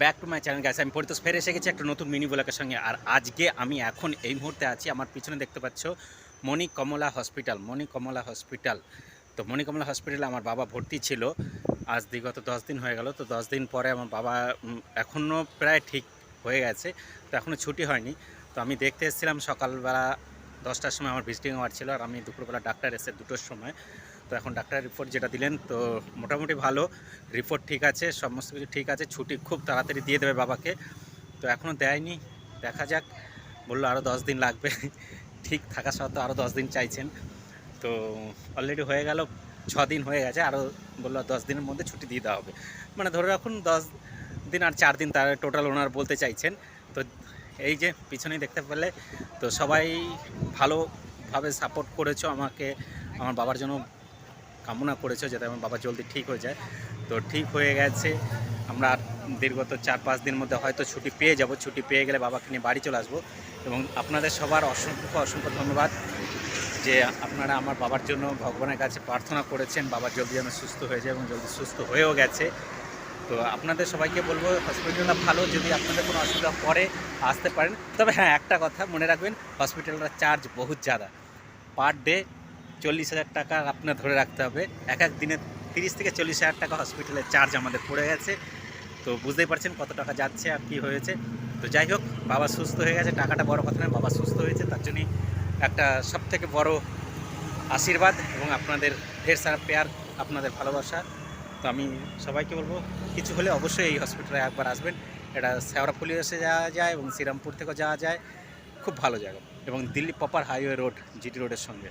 Back to my channel আমি পরিতোষ ফের এসে গেছি একটা নতুন মিনি ব্লগের সঙ্গে। আর আজকে আমি এখন এই মুহূর্তে আছি, আমার পিছনে দেখতে পাচ্ছ মণি কমলা হসপিটাল মণি কমলা হসপিটাল তো মণি কমলা হসপিটালে আমার বাবা ভর্তি ছিল। আজ বিগত দশ দিন হয়ে গেল। তো দশ দিন পরে আমার বাবা এখনও প্রায় ঠিক হয়ে গেছে। তো এখনও ছুটি হয়নি। তো আমি দেখতে এসেছিলাম সকালবেলা দশটার সময় আমার ভিজিটিং আওয়ার ছিল। আর আমি দুপুরবেলা ডাক্তার এসে দুটোর সময় তো এখন ডাক্তার রিপোর্ট যেটা দিলেন, তো মোটামুটি ভালো। রিপোর্ট ঠিক আছে, সমস্ত কিছু ঠিক আছে, ছুটি খুব তাড়াতাড়ি দিয়ে দেবে বাবাকে। তো এখনও দেয়নি, দেখা যাক, বলল আরও দশ দিন লাগবে। ঠিক থাকা সত্ত্বেও আরও দশ দিন চাইছেন। তো অলরেডি হয়ে গেল, ছ দিন হয়ে গেছে আরও বলল দশ দিনের মধ্যে ছুটি দিয়ে দেওয়া হবে। মানে ধরে রাখুন, দশ দিন আর চার দিন তার টোটাল ওনার বলতে চাইছেন। তো এই যে পিছনেই দেখতে পেলে, তো সবাই ভালোভাবে সাপোর্ট করেছ আমাকে, আমার বাবার জন্য কামনা করেছ যাতে আমার বাবা জলদি ঠিক হয়ে যায়। তো ঠিক হয়ে গেছে। আমরা দীর্ঘত চার পাঁচ দিন মধ্যে হয়তো ছুটি পেয়ে যাব। ছুটি পেয়ে গেলে বাবাকে নিয়ে বাড়ি চলে আসব। এবং আপনাদের সবার অসংখ্য অসংখ্য ধন্যবাদ যে আপনারা আমার বাবার জন্য ভগবানের কাছে প্রার্থনা করেছেন। বাবা জলদি যেন সুস্থ হয়ে যায় এবং জলদি সুস্থ হয়েও গেছে। তো আপনাদের সবাইকে বলব হসপিটালটা ভালো। যদি আপনাদের কোনো অসুবিধা পরে আসতে পারেন। তবে হ্যাঁ একটা কথা মনে রাখবেন হসপিটালটার চার্জ বহুত জাদা পার ডে চল্লিশ হাজার টাকা আপনার ধরে রাখতে হবে। এক এক দিনে তিরিশ থেকে চল্লিশ হাজার টাকা হসপিটালের চার্জ আমাদের পড়ে গেছে। তো বুঝতেই পারছেন কত টাকা যাচ্ছে আর কী হয়েছে। তো যাই হোক, বাবা সুস্থ হয়ে গেছে। টাকাটা বড় কথা নয়, বাবা সুস্থ হয়েছে। তার জন্যই একটা সব থেকে বড় আশীর্বাদ এবং আপনাদের ঢের সারা পেয়ার, আপনাদের ভালোবাসা। তো আমি সবাইকে বলব, কিছু হলে অবশ্যই এই হসপিটালে একবার আসবেন। এটা শেওড়াফুলি এসে যাওয়া যায় এবং শ্রীরামপুর থেকেও যাওয়া যায়। খুব ভালো জায়গা। এবং Delhi proper highway road GT রোডের সঙ্গে।